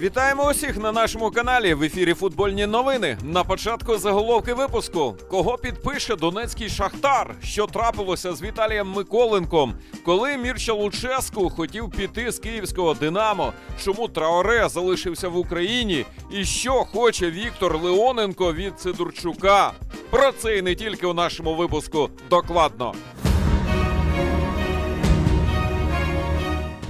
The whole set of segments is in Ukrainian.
Вітаємо усіх на нашому каналі. В ефірі футбольні новини. На початку заголовки випуску. Кого підпише Донецький Шахтар? Що трапилося з Віталієм Миколенком? Коли Мірча Луческу хотів піти з київського Динамо? Чому Траоре залишився в Україні? І що хоче Віктор Леоненко від Сидорчука? Про це і не тільки у нашому випуску. Докладно.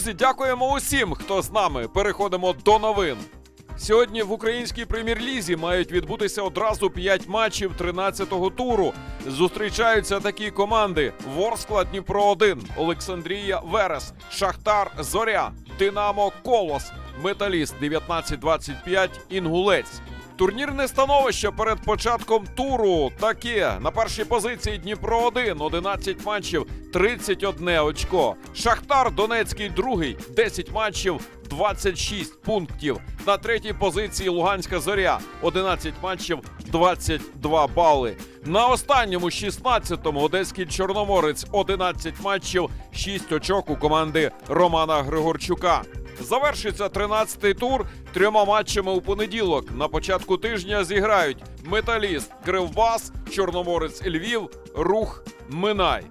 Друзі, дякуємо усім, хто з нами. Переходимо до новин. Сьогодні в українській прем'єр-лізі мають відбутися одразу 5 матчів 13-го туру. Зустрічаються такі команди: Ворскла Дніпро 1, Олександрія Верес, Шахтар Зоря, Динамо Колос, Металіст 19-25, Інгулець. Турнірне становище перед початком туру таке. На першій позиції Дніпро 1, 11 матчів, 31 очко. Шахтар Донецький другий, 10 матчів, 26 пунктів. На третій позиції Луганська Зоря, 11 матчів, 22 бали. На останньому 16-му Одеський Чорноморець, 11 матчів, 6 очок у команди Романа Григорчука. Завершиться 13-й тур трьома матчами у понеділок. На початку тижня зіграють Металіст, Кривбас, Чорноморець Львів, Рух, Минай.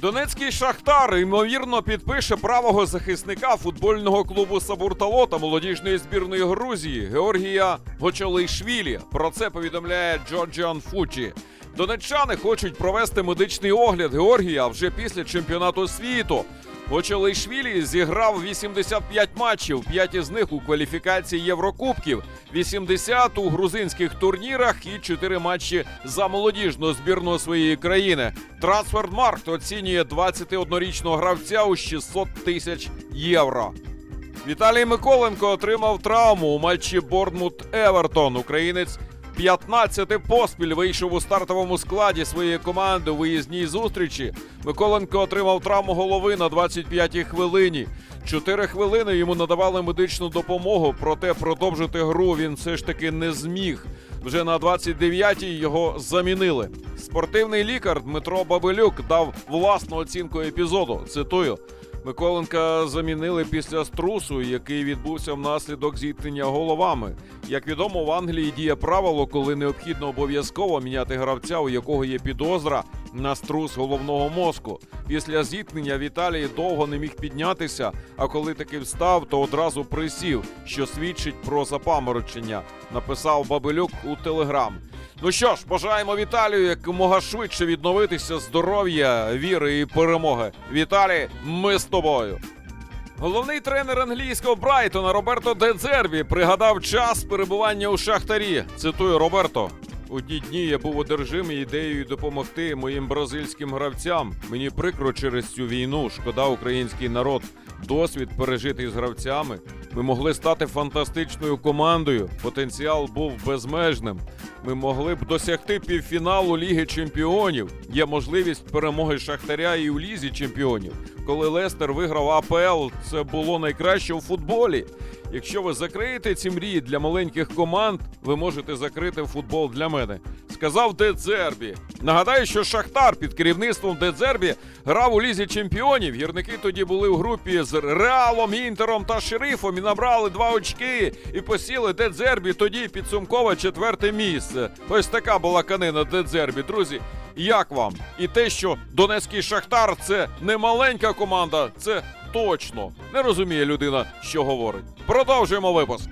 Донецький Шахтар ймовірно підпише правого захисника футбольного клубу Сабуртало та молодіжної збірної Грузії Георгія Гочолейшвілі. Про це повідомляє Джорджіан Фучі. Донеччани хочуть провести медичний огляд Георгія вже після чемпіонату світу. Очелейшвілі зіграв 85 матчів, 5 із них у кваліфікації Єврокубків, 80 у грузинських турнірах і 4 матчі за молодіжну збірну своєї країни. Трансфермаркт оцінює 21-річного гравця у 600 тисяч євро. Віталій Миколенко отримав травму у матчі Борнмут Евертон. Українець 15 поспіль вийшов у стартовому складі своєї команди у виїзній зустрічі. Миколенко отримав травму голови на 25-й хвилині. Чотири хвилини йому надавали медичну допомогу, проте продовжити гру він все ж таки не зміг. Вже на 29-й його замінили. Спортивний лікар Дмитро Бабелюк дав власну оцінку епізоду. Цитую. Миколенка замінили після струсу, який відбувся внаслідок зіткнення головами. Як відомо, в Англії діє правило, коли необхідно обов'язково міняти гравця, у якого є підозра на струс головного мозку. Після зіткнення Віталій довго не міг піднятися, а коли таки встав, то одразу присів, що свідчить про запаморочення. Написав Бабелюк у телеграм. Ну що ж, бажаємо Віталію якомога швидше відновитися здоров'я, віри і перемоги. Віталій, ми з тобою. Головний тренер англійського Брайтона Роберто Дедзербі пригадав час перебування у шахтарі. Цитую Роберто. У ті дні я був одержимий ідеєю допомогти моїм бразильським гравцям. Мені прикро через цю війну. Шкода український народ. Досвід пережитий з гравцями. Ми могли стати фантастичною командою. Потенціал був безмежним. Ми могли б досягти півфіналу Ліги Чемпіонів. Є можливість перемоги Шахтаря і у Лізі Чемпіонів. Коли Лестер виграв АПЛ, це було найкраще у футболі. Якщо ви закриєте ці мрії для маленьких команд, ви можете закрити футбол для мене. Сказав Дедзербі. Нагадаю, що Шахтар під керівництвом Дедзербі грав у лізі чемпіонів. Гірники тоді були у групі з Реалом, Інтером та Шерифом і набрали два очки і посіли Дедзербі тоді підсумкове четверте місце. Ось така була канина Дедзербі, друзі. Як вам? І те, що Донецький Шахтар це не маленька команда, це точно не розуміє людина, що говорить. Продовжуємо випуск.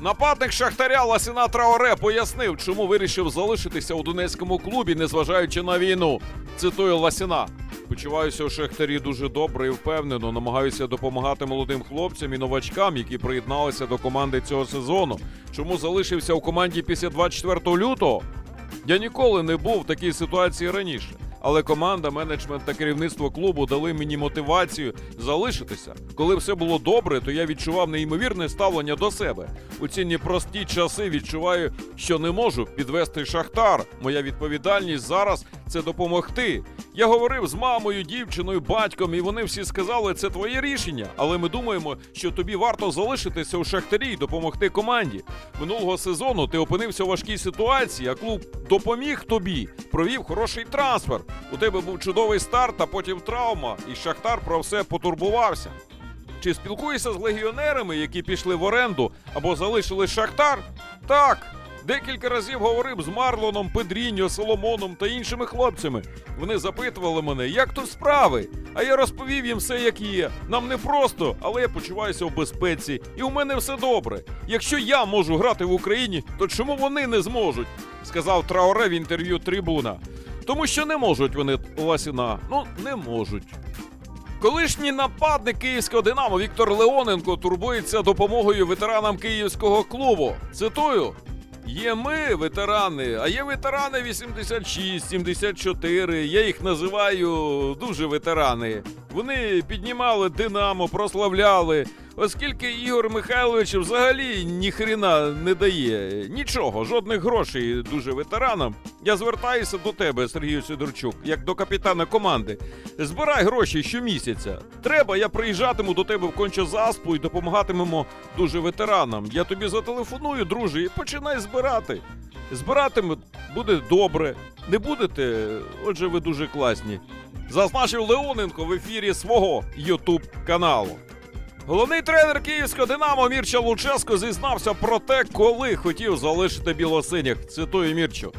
Нападник Шахтаря Ласіна Траоре пояснив, чому вирішив залишитися у донецькому клубі, незважаючи на війну. Цитую Ласіна. Почуваюся у Шахтарі дуже добре і впевнено. Намагаюся допомагати молодим хлопцям і новачкам, які приєдналися до команди цього сезону. Чому залишився у команді після 24 лютого? Я ніколи не був в такій ситуації раніше. Але команда, менеджмент та керівництво клубу дали мені мотивацію залишитися. Коли все було добре, то я відчував неймовірне ставлення до себе. У ці непрості часи відчуваю, що не можу підвести шахтар. Моя відповідальність зараз це допомогти. Я говорив з мамою, дівчиною, батьком, і вони всі сказали, це твоє рішення. Але ми думаємо, що тобі варто залишитися у шахтарі і допомогти команді. Минулого сезону ти опинився у важкій ситуації, а клуб допоміг тобі, провів хороший трансфер. У тебе був чудовий старт, а потім травма, і Шахтар про все потурбувався. Чи спілкуєшся з легіонерами, які пішли в оренду або залишили Шахтар? Так. Декілька разів говорив з Марлоном, Педріньо, Соломоном та іншими хлопцями. Вони запитували мене, як тут справи. А я розповів їм все, як є. Нам не просто, але я почуваюся в безпеці, і у мене все добре. Якщо я можу грати в Україні, то чому вони не зможуть? сказав Траоре в інтерв'ю Трибуна. Тому що не можуть вони Ласіна. Ну, не можуть. Колишній нападник київського Динамо Віктор Леоненко турбується допомогою ветеранам київського клубу. Цитую. Є ми, ветерани, а є ветерани 86, 74. Я їх називаю дуже ветерани. Вони піднімали Динамо, прославляли. Оскільки Ігор Михайлович взагалі ніхрена не дає нічого, жодних грошей дуже ветеранам. Я звертаюся до тебе, Сергію Сидорчук, як до капітана команди. Збирай гроші щомісяця. Треба, я приїжджатиму до тебе в кончозаспу і допомагатимемо дуже ветеранам. Я тобі зателефоную, друже, і починай збирати. Збиратиме буде добре. Не будете, отже, ви дуже класні. Зазначив Леоненко в ефірі свого Ютуб каналу. Головний тренер київського Динамо Мірча Луческо зізнався про те, коли хотів залишити білосиніх. Цитую Мірчу.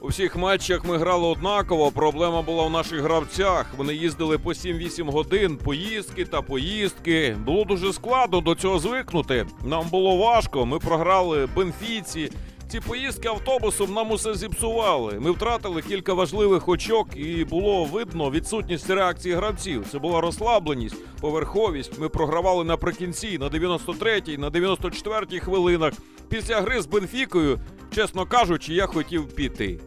У всіх матчах ми грали однаково. Проблема була в наших гравцях. Вони їздили по 7-8 годин, поїздки та поїздки. Було дуже складно до цього звикнути. Нам було важко. Ми програли Бенфіці. Ці поїздки автобусом нам усе зіпсували. Ми втратили кілька важливих очок, і було видно відсутність реакції гравців. Це була розслабленість, поверховість. Ми програвали наприкінці на 93-й, на 94-й хвилинах. Після гри з Бенфікою, чесно кажучи, я хотів піти.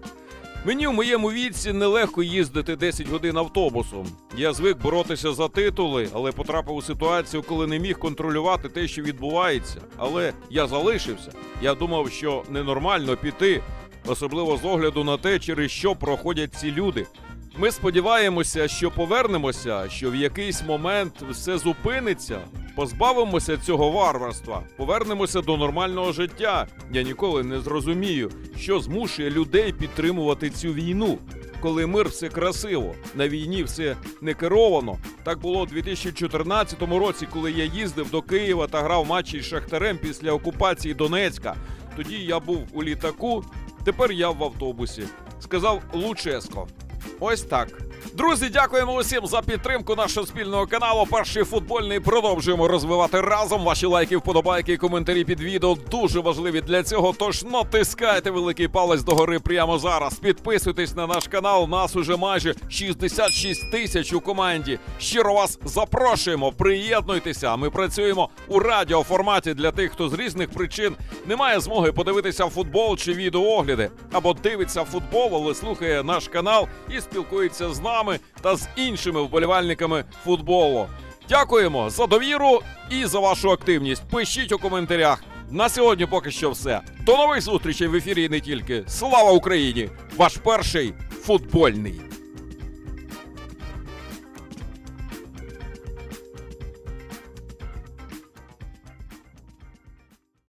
Мені в моєму віці нелегко їздити 10 годин автобусом. Я звик боротися за титули, але потрапив у ситуацію, коли не міг контролювати те, що відбувається. Але я залишився. Я думав, що ненормально піти, особливо з огляду на те, через що проходять ці люди. Ми сподіваємося, що повернемося, що в якийсь момент все зупиниться, позбавимося цього варварства, повернемося до нормального життя. Я ніколи не зрозумію, що змушує людей підтримувати цю війну. Коли мир все красиво, на війні все не керовано. Так було у 2014 році, коли я їздив до Києва та грав матчі з Шахтарем після окупації Донецька. Тоді я був у літаку, тепер я в автобусі. Сказав Луческо. Ось так. Друзі, дякуємо усім за підтримку нашого спільного каналу. Перший футбольний продовжуємо розвивати разом. Ваші лайки, вподобайки і коментарі під відео дуже важливі для цього. Тож натискайте великий палець догори прямо зараз. Підписуйтесь на наш канал. Нас уже майже 66 тисяч у команді. Щиро вас запрошуємо. Приєднуйтеся. Ми працюємо у радіоформаті для тих, хто з різних причин не має змоги подивитися футбол чи відеоогляди, або дивиться футбол, але слухає наш канал і спілкується з нами та з іншими вболівальниками футболу. Дякуємо за довіру і за вашу активність. Пишіть у коментарях. На сьогодні поки що все. До нових зустрічей в ефірі і не тільки. Слава Україні! Ваш перший футбольний.